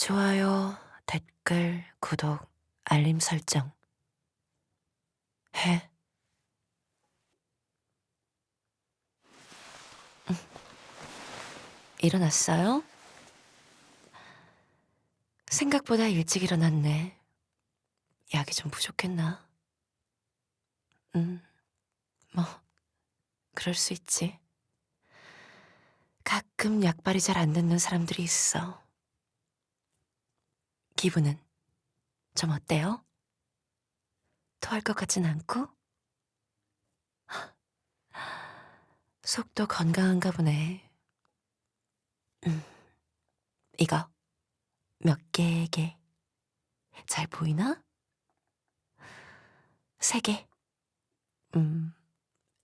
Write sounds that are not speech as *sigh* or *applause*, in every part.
좋아요, 댓글, 구독, 알림 설정. 해. 음. 일어났어요? 생각보다 일찍 일어났네. 약이 좀 부족했나? 음, 뭐, 그럴 수 있지. 가끔 약발이 잘 안 듣는 사람들이 있어. 기분은 좀 어때요? 토할 것 같진 않고? *laughs* 속도 건강한가 보네. 음, 이거 몇 개게 잘 보이나? 세 개. 음,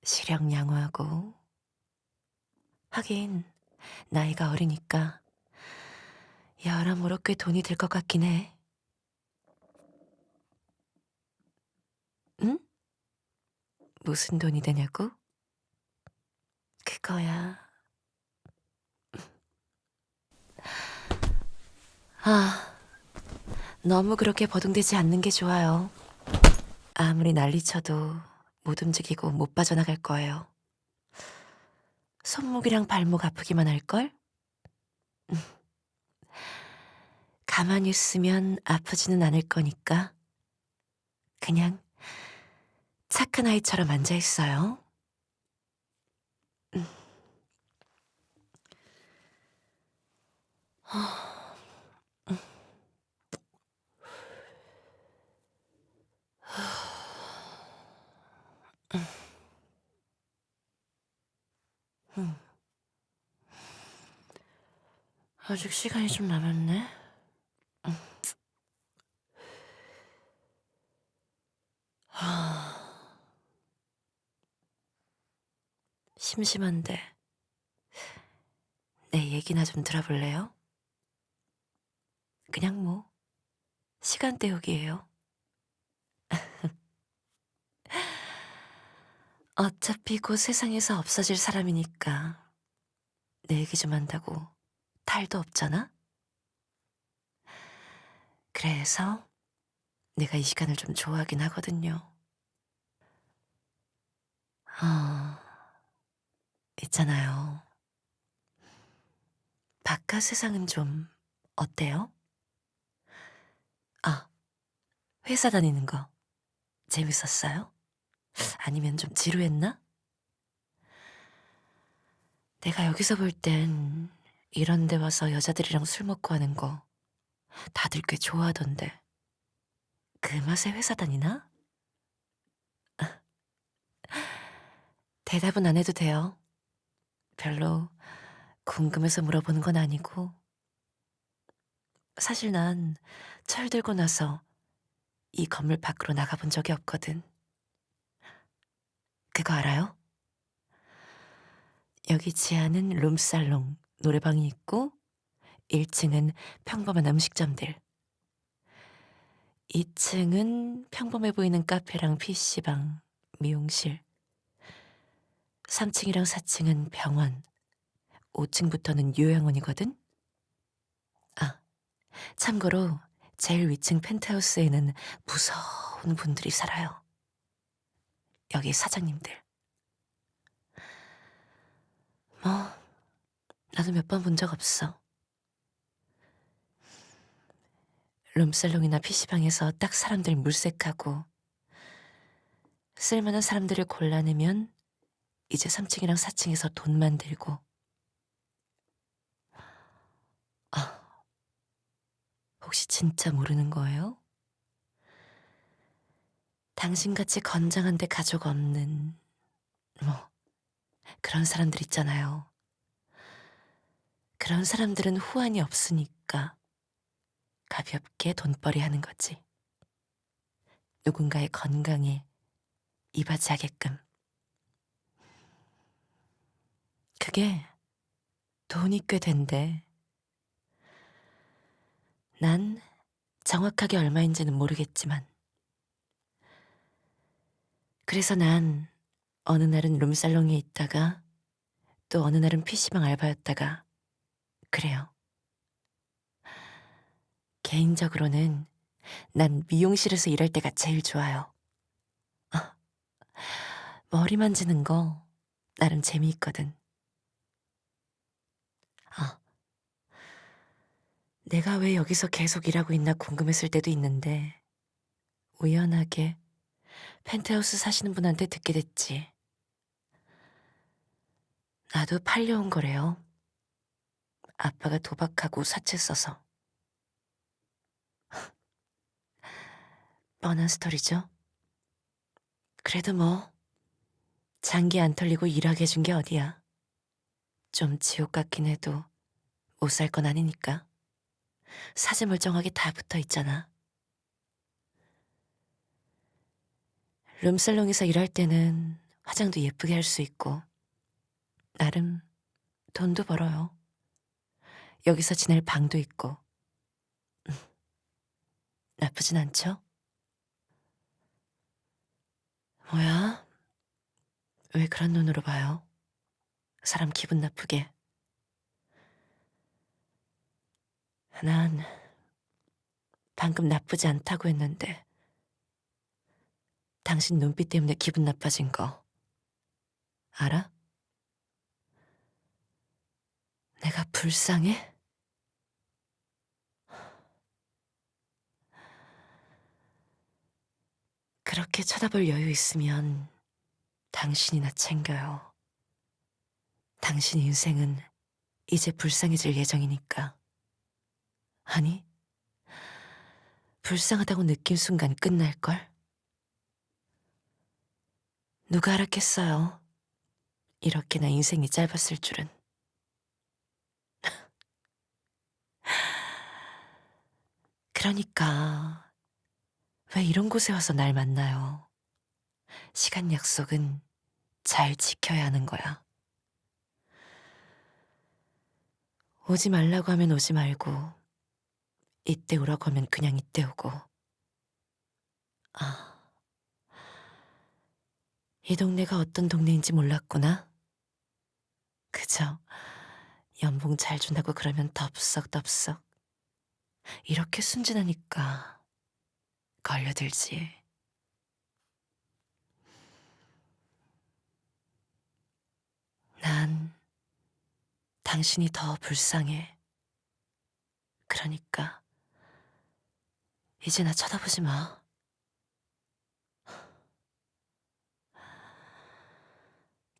시력 양호하고. 하긴 나이가 어리니까 여러모로 꽤 돈이 들 것 같긴 해. 응? 무슨 돈이 되냐고? 그거야. 아, 너무 그렇게 버둥대지 않는 게 좋아요. 아무리 난리쳐도 못 움직이고 못 빠져나갈 거예요. 손목이랑 발목 아프기만 할걸? 음. 가만히 있으면 아프지는 않을 거니까 그냥 착한 아이처럼 앉아 있어요. 음. 음. 음. 아직 시간이 좀 남았네. 심심한데 내 얘기나 좀 들어볼래요? 그냥 뭐 시간 때우기예요. *laughs* 어차피 곧 세상에서 없어질 사람이니까 내 얘기 좀 한다고 탈도 없잖아? 그래서 내가 이 시간을 좀 좋아하긴 하거든요. 있잖아요. 바깥 세상은 좀 어때요? 아, 회사 다니는 거 재밌었어요? 아니면 좀 지루했나? 내가 여기서 볼 땐 이런 데 와서 여자들이랑 술 먹고 하는 거 다들 꽤 좋아하던데. 그 맛에 회사 다니나? 대답은 안 해도 돼요. 별로 궁금해서 물어보는 건 아니고. 사실 난 철들고 나서 이 건물 밖으로 나가본 적이 없거든. 그거 알아요? 여기 지하는 룸살롱, 노래방이 있고 1층은 평범한 음식점들. 2층은 평범해 보이는 카페랑 PC방, 미용실. 3층이랑 4층은 병원. 5층부터는 요양원이거든? 아, 참고로 제일 위층 펜트하우스에는 무서운 분들이 살아요. 여기 사장님들. 뭐, 나도 몇 번 본 적 없어. 룸살롱이나 PC방에서 딱 사람들 물색하고 쓸만한 사람들을 골라내면 이제 3층이랑 4층에서 돈 만 들고 아, 혹시 진짜 모르는 거예요? 당신같이 건장한데 가족 없는 뭐 그런 사람들 있잖아요. 그런 사람들은 후환이 없으니까 가볍게 돈벌이 하는 거지. 누군가의 건강에 이바지하게끔. 그게 돈이 꽤 된대. 난 정확하게 얼마인지는 모르겠지만. 그래서 난 어느 날은 룸살롱에 있다가 또 어느 날은 PC방 알바였다가 그래요. 개인적으로는 난 미용실에서 일할 때가 제일 좋아요. 아, 머리 만지는 거 나름 재미있거든. 아, 내가 왜 여기서 계속 일하고 있나 궁금했을 때도 있는데 우연하게 펜트하우스 사시는 분한테 듣게 됐지. 나도 팔려온 거래요. 아빠가 도박하고 사채 써서. *laughs* 뻔한 스토리죠? 그래도 뭐, 장기 안 털리고 일하게 해준 게 어디야. 좀 지옥 같긴 해도 못 살 건 아니니까. 사지 멀쩡하게 다 붙어 있잖아. 룸살롱에서 일할 때는 화장도 예쁘게 할 수 있고, 나름 돈도 벌어요. 여기서 지낼 방도 있고. 음, *laughs* 나쁘진 않죠? 뭐야? 왜 그런 눈으로 봐요? 사람 기분 나쁘게. 난 방금 나쁘지 않다고 했는데, 당신 눈빛 때문에 기분 나빠진 거 알아? 내가 불쌍해? 그렇게 쳐다볼 여유 있으면 당신이나 챙겨요. 당신 인생은 이제 불쌍해질 예정이니까. 아니, 불쌍하다고 느낀 순간 끝날걸? 누가 알았겠어요. 이렇게나 인생이 짧았을 줄은. *laughs* 그러니까 왜 이런 곳에 와서 날 만나요? 시간 약속은 잘 지켜야 하는 거야. 오지 말라고 하면 오지 말고, 이때 오라고 하면 그냥 이때 오고. 아, 이 동네가 어떤 동네인지 몰랐구나. 그저 연봉 잘 준다고 그러면 덥석덥석. 이렇게 순진하니까 걸려들지. 난 당신이 더 불쌍해. 그러니까 이제 나 쳐다보지 마.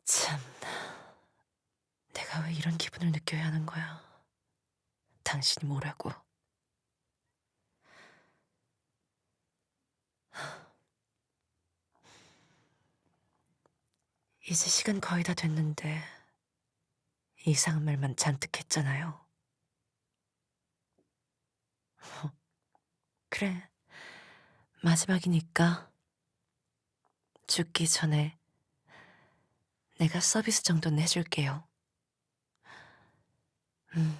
참, 내가 왜 이런 기분을 느껴야 하는 거야? 당신이 뭐라고? 이제 시간 거의 다 됐는데 이상한 말만 잔뜩 했잖아요. 그래, 마지막이니까 죽기 전에 내가 서비스 정도는 해줄게요. 음.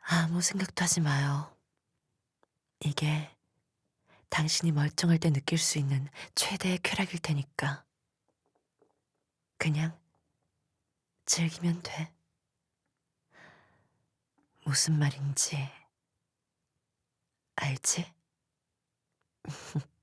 아무 생각도 하지 마요. 이게 당신이 멀쩡할 때 느낄 수 있는 최대의 쾌락일 테니까. 그냥 즐기면 돼. 무슨 말인지 알지? *laughs*